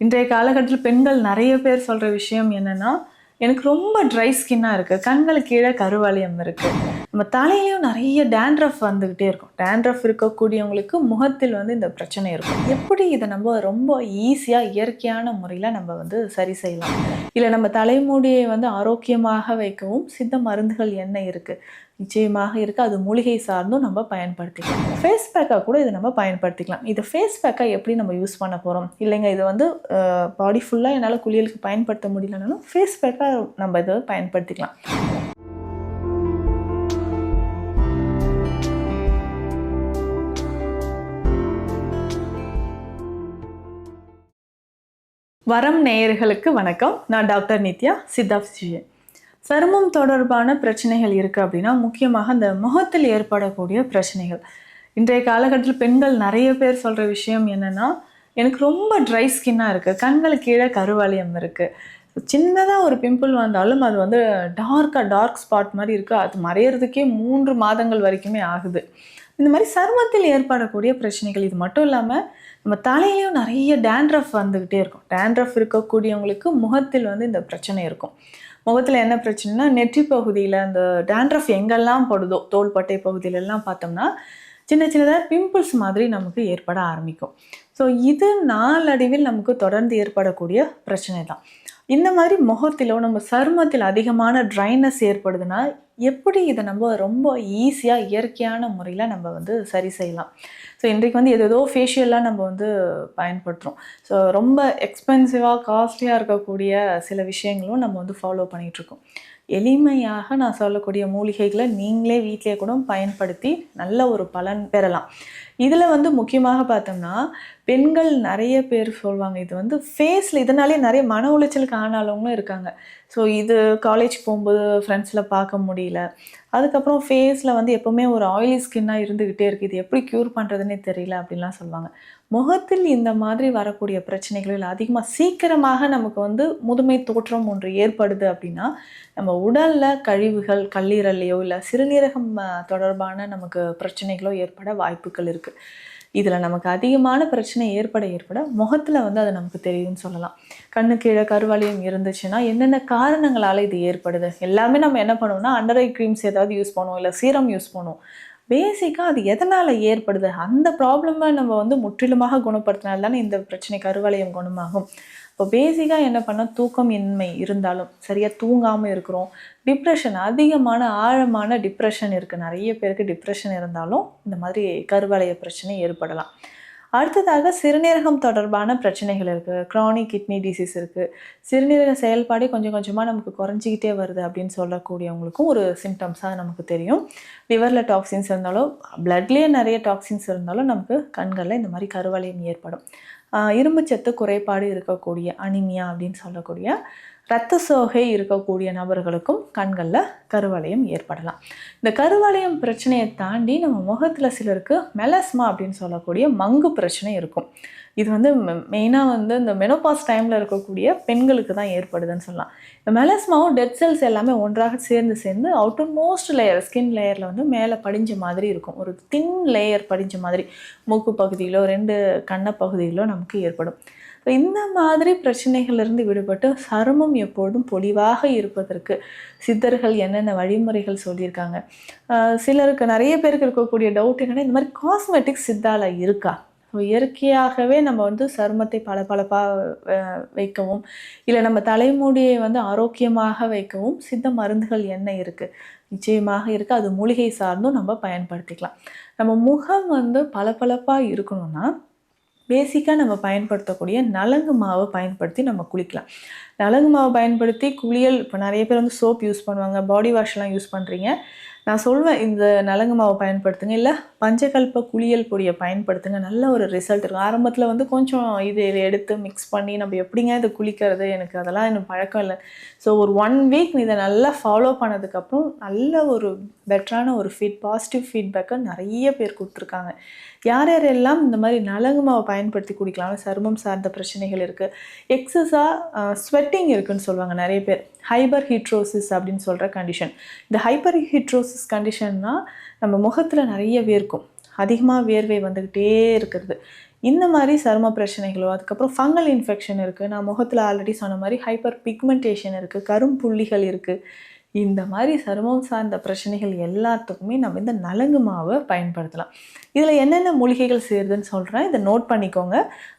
இன்றைய காலகட்டத்தில் பெண்கள் நிறைய பேர் சொல்கிற விஷயம் என்னென்னா எனக்கு ரொம்ப ட்ரை ஸ்கின்னாக இருக்குது கண்களுக்கு கீழே கருவாலயம் இருக்குது நம்ம தலையிலையும் நிறைய டேண்ட்ரஃப் வந்துக்கிட்டே இருக்கும். டேண்ட்ரஃப் இருக்கக்கூடியவங்களுக்கு முகத்தில் வந்து இந்த பிரச்சனை இருக்கும். எப்படி இதை நம்ம ரொம்ப ஈஸியாக இயற்கையான முறையில் நம்ம வந்து சரி செய்யலாம்? இல்லை நம்ம தலைமுடியை வந்து ஆரோக்கியமாக வைக்கவும் சித்த மருந்துகள் என்ன இருக்குது நிச்சயமாக இருக்குது அது மூலிகை சார்ந்தும் நம்ம பயன்படுத்திக்கலாம். ஃபேஸ் பேக்காக கூட இதை நம்ம பயன்படுத்திக்கலாம். இது ஃபேஸ் பேக்காக எப்படி நம்ம யூஸ் பண்ண போகிறோம் இல்லைங்க இது வந்து பாடி ஃபுல்லாக என்னால் குளியலுக்கு பயன்படுத்த முடியலனாலும் ஃபேஸ் பேக்காக நம்ம இதை பயன்படுத்திக்கலாம். வரம் நேயர்களுக்கு வணக்கம். நான் டாக்டர் நித்யா சித்தா பிசிஷியன் சருமம் தொடர்பான பிரச்சனைகள் இருக்குது அப்படின்னா முக்கியமாக அந்த முகத்தில் ஏற்படக்கூடிய பிரச்சனைகள். இன்றைய காலகட்டத்தில் பெண்கள் நிறைய பேர் சொல்கிற விஷயம் என்னென்னா எனக்கு ரொம்ப ட்ரை ஸ்கின்னாக இருக்குது கண்களுக்கு கீழே கருவளையம் இருக்குது சின்னதாக ஒரு பிம்பிள் வந்தாலும் அது வந்து டார்க்காக டார்க் ஸ்பாட் மாதிரி இருக்குது அது மறையிறதுக்கே மூன்று மாதங்கள் வரைக்குமே ஆகுது. இந்த மாதிரி சருமத்தில் ஏற்படக்கூடிய பிரச்சனைகள் இது மட்டும் இல்லாமல் நம்ம தலையிலையும் நிறைய டேண்ட்ரஃப் வந்துக்கிட்டே இருக்கும். டேண்ட்ரஃப் இருக்கக்கூடியவங்களுக்கு முகத்தில் வந்து இந்த பிரச்சனை இருக்கும். முகத்தில் என்ன பிரச்சனைனா நெற்றி பகுதியில் அந்த டேண்ட்ரஃப் எங்கெல்லாம் படுதோ தோள்பட்டை பகுதியிலெல்லாம் பார்த்தோம்னா சின்ன சின்னதாக பிம்பிள்ஸ் மாதிரி நமக்கு ஏற்பட ஆரம்பிக்கும். ஸோ இது நாளடைவில் நமக்கு தொடர்ந்து ஏற்படக்கூடிய பிரச்சனை தான். இந்த மாதிரி முகத்திலோ நம்ம சருமத்தில் அதிகமான ட்ரைனஸ் ஏற்படுதுன்னா எப்படி இதை நம்ம ரொம்ப ஈஸியாக இயற்கையான முறையில் நம்ம வந்து சரி செய்யலாம். ஸோ இன்றைக்கு வந்து ஏதோ ஃபேஷியல்லாம் நம்ம வந்து பயன்படுத்துகிறோம் ஸோ ரொம்ப எக்ஸ்பென்சிவாக காஸ்ட்லியாக இருக்கக்கூடிய சில விஷயங்களும் நம்ம வந்து ஃபாலோ பண்ணிகிட்ருக்கோம் எளிமையாக நான் சொல்லக்கூடிய மூலிகைகளை நீங்களே வீட்டிலே கூட பயன்படுத்தி நல்ல ஒரு பலன் பெறலாம். இதில் வந்து முக்கியமாக பார்த்தோம்னா பெண்கள் நிறைய பேர் சொல்லுவாங்க இது வந்து ஃபேஸில் இதனாலே நிறைய மன உளைச்சலுக்கு ஆனாலவங்களும் இருக்காங்க. ஸோ இது காலேஜ் போகும்போது ஃப்ரெண்ட்ஸில் பார்க்க முடியல. அதுக்கப்புறம் ஃபேஸில் வந்து எப்போவுமே ஒரு ஆயிலி ஸ்கின்னாக இருந்துக்கிட்டே இருக்குது இது எப்படி க்யூர் பண்ணுறதுனே தெரியல அப்படின்லாம் சொல்லுவாங்க முகத்தில் இந்த மாதிரி வரக்கூடிய பிரச்சனைகளில் அதிகமாக சீக்கிரமாக நமக்கு வந்து முதுமை தோற்றம் ஒன்று ஏற்படுது அப்படின்னா நம்ம உடலில் கழிவுகள் கல்லீரல்லையோ இல்லை சிறுநீரகம் தொடர்பான நமக்கு பிரச்சனைகளோ ஏற்பட வாய்ப்புகள் இருக்குது இதில் நமக்கு அதிகமான பிரச்சனை ஏற்பட ஏற்பட முகத்தில் வந்து அது நமக்கு தெரியும்னு சொல்லலாம். கண்ணு கீழே கருவளையம் இருந்துச்சுன்னா என்னென்ன காரணங்களால் இது ஏற்படுது? எல்லாமே நம்ம என்ன பண்ணுவோம்னா அண்டர் ஐ க்ரீம்ஸ் ஏதாவது யூஸ் பண்ணுவோம் இல்லை சீரம் யூஸ் பண்ணுவோம். பேசிக்காக அது எதனால் ஏற்படுது? அந்த ப்ராப்ளமை நம்ம வந்து முற்றிலுமாக குணப்படுத்தினால்தானே இந்த பிரச்சனை கருவளையம் குணமாகும். இப்போ பேசிக்காக என்ன பண்ணால் தூக்கம் இன்மை இருந்தாலும் சரியாக தூங்காமல் இருக்கிறோம். டிப்ரெஷன் அதிகமான ஆழமான டிப்ரெஷன் இருக்குது நிறைய பேருக்கு டிப்ரெஷன் இருந்தாலும் இந்த மாதிரி கருவளைய பிரச்சனை ஏற்படலாம். அடுத்ததாக சிறுநீரகம் தொடர்பான பிரச்சனைகள் இருக்குது க்ரானிக் கிட்னி டிசீஸ் இருக்குது சிறுநீரக செயல்பாடே கொஞ்சம் கொஞ்சமாக நமக்கு குறைஞ்சிக்கிட்டே வருது அப்படின்னு சொல்லக்கூடியவங்களுக்கும் ஒரு சிம்டம்ஸாக நமக்கு தெரியும். லிவரில் டாக்ஸின்ஸ் இருந்தாலும் பிளட்லேயே நிறைய டாக்ஸின்ஸ் இருந்தாலும் நமக்கு கண்களில் இந்த மாதிரி கருவளையம் ஏற்படும். இரும்புச்சத்து குறைபாடு இருக்கக்கூடிய அனிமியா அப்படின்னு சொல்லக்கூடிய இரத்த சோகை இருக்கக்கூடிய நபர்களுக்கும் கண்களில் கருவளையம் ஏற்படலாம். இந்த கருவளையம் பிரச்சனையை தாண்டி நம்ம முகத்தில் சிலருக்கு மெலஸ்மா அப்படின்னு சொல்லக்கூடிய மங்கு பிரச்சனை இருக்கும். இது வந்து மெயினாக வந்து இந்த மெனோபாஸ் டைமில் இருக்கக்கூடிய பெண்களுக்கு தான் ஏற்படுதுன்னு சொல்லலாம். இந்த மெலஸ்மாவும் டெட் செல்ஸ் எல்லாமே ஒன்றாக சேர்ந்து சேர்ந்து அவுட்டர் மோஸ்ட் லேயர் ஸ்கின் லேயரில் வந்து மேலே படிஞ்ச மாதிரி இருக்கும். ஒரு தின் லேயர் படிஞ்ச மாதிரி மூக்கு பகுதியிலோ ரெண்டு கண்ண பகுதியிலோ நமக்கு ஏற்படும். ஸோ இந்த மாதிரி பிரச்சனைகளிலிருந்து விடுபட்டு சருமம் எப்பொழுதும் பொலிவாக இருப்பதற்கு சித்தர்கள் என்னென்ன வழிமுறைகள் சொல்லியிருக்காங்க? சிலருக்கு நிறைய பேருக்கு இருக்கக்கூடிய டவுட் என்னென்னா இந்த மாதிரி காஸ்மெட்டிக்ஸ் சித்தால இருக்கா? இயற்கையாகவே நம்ம வந்து சருமத்தை பளபளப்பாக வைக்கவும் இல்லை நம்ம தலைமுடியை வந்து ஆரோக்கியமாக வைக்கவும் சித்த மருந்துகள் என்ன இருக்குது நிச்சயமாக இருக்குது அது மூலிகை சார்ந்தும் நம்ம பயன்படுத்திக்கலாம். நம்ம முகம் வந்து பளபளப்பாக இருக்கணும்னா பேசிக்காக நம்ம பயன்படுத்தக்கூடிய நலங்கு மாவை பயன்படுத்தி நம்ம குளிக்கலாம். நலங்கு மாவை பயன்படுத்தி குளியல் இப்போ நிறைய பேர் வந்து சோப் யூஸ் பண்ணுவாங்க பாடி வாஷ்லாம் யூஸ் பண்ணுறீங்க நான் சொல்வேன் இந்த நலங்கு மாவை பயன்படுத்துங்க. இல்லை பஞ்சகல்ப குளியல் பொடியை பயன்படுத்துங்க. நல்ல ஒரு ரிசல்ட் இருக்கும். ஆரம்பத்தில் வந்து கொஞ்சம் இது இதை எடுத்து மிக்ஸ் பண்ணி நம்ம எப்படிங்க இதை குளிக்கிறது? எனக்கு அதெல்லாம் எனக்கு பழக்கம் இல்லை. ஸோ ஒரு ஒன் வீக் இதை நல்லா ஃபாலோ பண்ணதுக்கப்புறம் நல்ல ஒரு பெட்டரான ஒரு ஃபீட் பாசிட்டிவ் ஃபீட்பேக்கை நிறைய பேர் கொடுத்துருக்காங்க. யார் யாரெல்லாம் இந்த மாதிரி நலங்கு மாவை பயன்படுத்தி குடிக்கலாம் சருமம் சார்ந்த பிரச்சனைகள் இருக்குது எக்ஸஸாக ஸ்வெட்டிங் இருக்குன்னு சொல்லுவாங்க நிறைய பேர். ஹைபர் ஹீட்ரோசிஸ் அப்படின்னு சொல்கிற கண்டிஷன் இந்த ஹைப்பர் ஹீட்ரோசிஸ் கண்டிஷன்னா நம்ம முகத்தில் நிறைய வேர்க்கும். அதிகமாக வேர்வை வந்துக்கிட்டே இருக்கிறது. இந்த மாதிரி சரும பிரச்சனைகளோ அதுக்கப்புறம் ஃபங்கல் இன்ஃபெக்ஷன் இருக்குது நான் முகத்தில் ஆல்ரெடி சொன்ன மாதிரி ஹைப்பர் பிக்மெண்டேஷன் இருக்குது கரும்புள்ளிகள் இருக்குது இந்த மாதிரி சருமம் சார்ந்த பிரச்சனைகள் எல்லாத்துக்குமே நம்ம இந்த நலங்கு மாவை பயன்படுத்தலாம். இதில் என்னென்ன மூலிகைகள் சேருதுன்னு சொல்கிறேன் இதை நோட் பண்ணிக்கோங்க.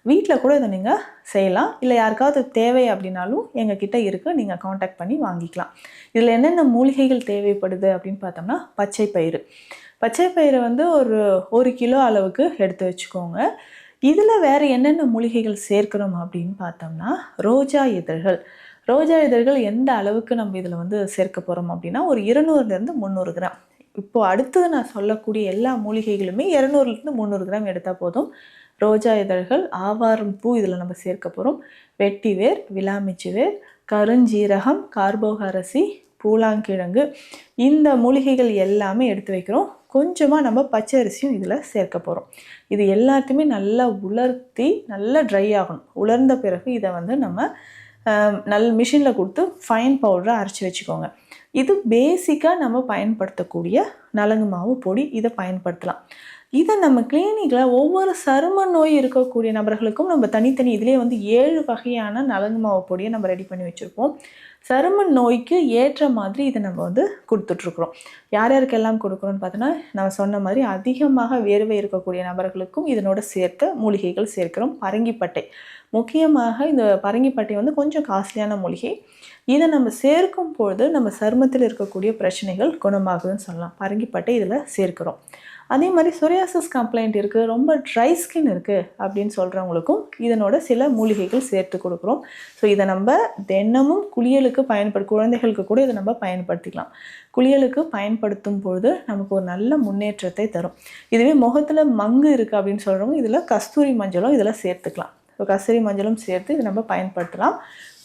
வீட்டில் கூட இதை நீங்கள் செய்யலாம். இல்லை யாருக்காவது தேவை அப்படின்னாலும் எங்கள் கிட்டே இருக்குது நீங்கள் காண்டாக்ட் பண்ணி வாங்கிக்கலாம். இதில் என்னென்ன மூலிகைகள் தேவைப்படுது அப்படின்னு பார்த்தோம்னா பச்சை பயிறு. பச்சை பயிரை வந்து ஒரு ஒரு கிலோ அளவுக்கு எடுத்து வச்சுக்கோங்க. இதில் வேறு என்னென்ன மூலிகைகள் சேர்க்கணும் அப்படின்னு பார்த்தோம்னா ரோஜா இதழ்கள். ரோஜா இதழ்கள் எந்த அளவுக்கு நம்ம இதில் வந்து சேர்க்க போகிறோம் அப்படின்னா ஒரு இருநூறுலேருந்து முந்நூறு கிராம். இப்போது அடுத்தது நான் சொல்லக்கூடிய எல்லா மூலிகைகளுமே இரநூறுலேருந்து முந்நூறு கிராம் எடுத்தால் போதும். ரோஜா இதழ்கள் ஆவாரம் பூ இதில் நம்ம சேர்க்க போகிறோம் வெட்டிவேர் விலாமிச்சி வேர் கருஞ்சீரகம் கார்போகரசி பூலாங்கிழங்கு. இந்த மூலிகைகள் எல்லாமே எடுத்து வைக்கிறோம். கொஞ்சமாக நம்ம பச்சை அரிசியும் இதில் சேர்க்க போகிறோம் இது எல்லாத்தையுமே நல்லா உலர்த்தி நல்லா ட்ரை ஆகணும். உலர்ந்த பிறகு இதை வந்து நம்ம நல் மிஷினில் கொடுத்து ஃபைன் பவுடரை அரைச்சி வச்சுக்கோங்க. இது பேசிக்காக நம்ம பயன்படுத்தக்கூடிய நலங்கு மாவு பொடி இதை பயன்படுத்தலாம். இதை நம்ம கிளினிக்கில் ஒவ்வொரு சரும நோய் இருக்கக்கூடிய நபர்களுக்கும் நம்ம தனித்தனி இதிலே வந்து ஏழு வகையான நலங்கு மாவு பொடியை நம்ம ரெடி பண்ணி வச்சுருப்போம். சரும நோய்க்கு ஏற்ற மாதிரி இதை நம்ம வந்து கொடுத்துட்ருக்குறோம். யார் யாருக்கெல்லாம் கொடுக்குறோன்னு பார்த்தோன்னா நான் சொன்ன மாதிரி அதிகமாக வேர்வை இருக்கக்கூடிய நபர்களுக்கும் இதனோட சேர்த்து மூலிகைகள் சேர்க்கிறோம். பரங்கிப்பட்டை. முக்கியமாக இந்த பரங்கிப்பட்டை வந்து கொஞ்சம் காஸ்ட்லியான மூலிகை. இதை நம்ம சேர்க்கும் பொழுது நம்ம சருமத்தில் இருக்கக்கூடிய பிரச்சனைகள் குணமாகுதுன்னு சொல்லலாம். பரங்கிப்பட்டை இதில் சேர்க்கிறோம். அதே மாதிரி சொரியாசிஸ் கம்ப்ளைண்ட் இருக்குது ரொம்ப ட்ரை ஸ்கின் இருக்குது அப்படின்னு சொல்கிறவங்களுக்கும் இதனோட சில மூலிகைகள் சேர்த்து கொடுக்குறோம். ஸோ இதை நம்ம தினமும் குளியலுக்கு பயன்படு குழந்தைகளுக்கு கூட இதை நம்ம பயன்படுத்திக்கலாம். குளியலுக்கு பயன்படுத்தும் பொழுது நமக்கு ஒரு நல்ல முன்னேற்றத்தை தரும். இதுவே முகத்தில் மங்கு இருக்குது அப்படின்னு சொல்கிறவங்க இதில் கஸ்தூரி மஞ்சளும் இதில் சேர்த்துக்கலாம். ஸோ கசரி மஞ்சளும் சேர்த்து இது நம்ம பயன்படுத்தலாம்.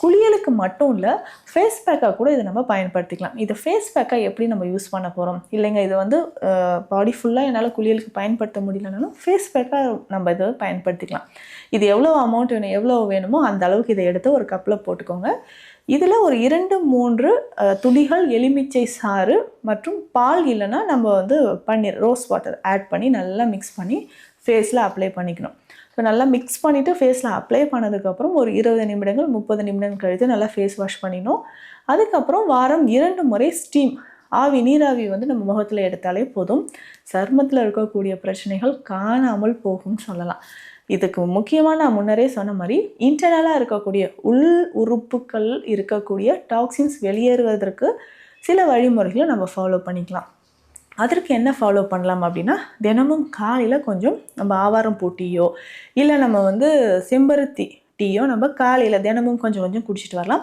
குளியலுக்கு மட்டும் இல்லை ஃபேஸ் பேக்காக கூட இதை நம்ம பயன்படுத்திக்கலாம். இதை ஃபேஸ் பேக்காக எப்படி நம்ம யூஸ் பண்ண போகிறோம் இல்லைங்க இது வந்து பாடி ஃபுல்லாக என்னால் குளியலுக்கு பயன்படுத்த முடியலனாலும் ஃபேஸ் பேக்காக நம்ம இதை பயன்படுத்திக்கலாம். இது எவ்வளோ அமௌண்ட் வேணும் எவ்வளோ வேணுமோ அந்த அளவுக்கு இதை எடுத்து ஒரு கப்பில் போட்டுக்கோங்க. இதில் ஒரு இரண்டு மூன்று துளிகள் எலுமிச்சை சாறு மற்றும் பால் இல்லைன்னா நம்ம வந்து பன்னீர் ரோஸ் வாட்டர் ஆட் பண்ணி நல்லா மிக்ஸ் பண்ணி ஃபேஸில் அப்ளை பண்ணிக்கணும். ஸோ நல்லா மிக்ஸ் பண்ணிவிட்டு ஃபேஸில் அப்ளை பண்ணதுக்கப்புறம் ஒரு இருபது நிமிடங்கள் முப்பது நிமிடங்கள் கழித்து நல்லா ஃபேஸ் வாஷ் பண்ணினோம் அதுக்கப்புறம் வாரம் இரண்டு முறை ஸ்டீம் ஆவி நீராவி வந்து நம்ம முகத்தில் எடுத்தாலே போதும். சருமத்தில் இருக்கக்கூடிய பிரச்சனைகள் காணாமல் போகும்னு சொல்லலாம். இதுக்கு முக்கியமாக நான் முன்னரே சொன்ன மாதிரி இன்டர்னலாக இருக்கக்கூடிய உள் உறுப்புகள் இருக்கக்கூடிய டாக்ஸின்ஸ் வெளியேறுவதற்கு சில வழிமுறைகளை நம்ம ஃபாலோ பண்ணிக்கலாம். அதற்கு என்ன ஃபாலோ பண்ணலாம் அப்படின்னா தினமும் காலையில் கொஞ்சம் நம்ம ஆவாரம் போட்டியோ இல்லை நம்ம வந்து செம்பருத்தி டீயோ நம்ம காலையில் தினமும் கொஞ்சம் கொஞ்சம் குடிச்சிட்டு வரலாம்.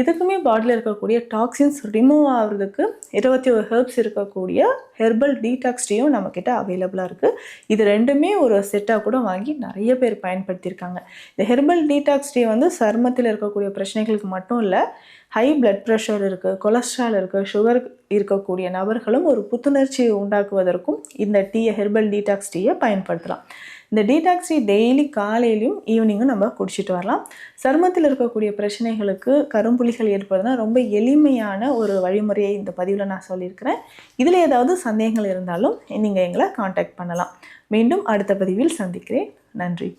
இதுக்குமே பாடியில் இருக்கக்கூடிய டாக்ஸின்ஸ் ரிமூவ் ஆகிறதுக்கு இருபத்தி ஒரு ஹெர்ப்ஸ் இருக்கக்கூடிய ஹெர்பல் டீடாக்ஸ் டீயும் நம்மக்கிட்ட அவைலபிளாக இருக்குது இது ரெண்டுமே ஒரு செட்டாக கூட வாங்கி நிறைய பேர் பயன்படுத்தியிருக்காங்க. இந்த ஹெர்பல் டீடாக்ஸ் டீ வந்து சருமத்தில் இருக்கக்கூடிய பிரச்சனைகளுக்கு மட்டும் இல்லை ஹை பிளட் ப்ரெஷர் இருக்குது கொலஸ்ட்ரால் இருக்குது சுகர் இருக்கக்கூடிய நபர்களும் ஒரு புத்துணர்ச்சியை உண்டாக்குவதற்கும் இந்த டீயை ஹெர்பல் டீடாக்ஸ் டீயை பயன்படுத்தலாம். இந்த டீடாக்ஸ் டீ டெய்லி காலையிலையும் ஈவினிங்கும் நம்ம குடிச்சிட்டு வரலாம். சருமத்தில் இருக்கக்கூடிய பிரச்சனைகளுக்கு கரும்புலிகள் ஏற்படுதுன்னா ரொம்ப எளிமையான ஒரு வழிமுறையை இந்த பதிவில் நான் சொல்லியிருக்கிறேன். இதில் ஏதாவது சந்தேகங்கள் இருந்தாலும் நீங்கள் எங்களை காண்டாக்ட் பண்ணலாம். மீண்டும் அடுத்த பதிவில் சந்திக்கிறேன். நன்றி.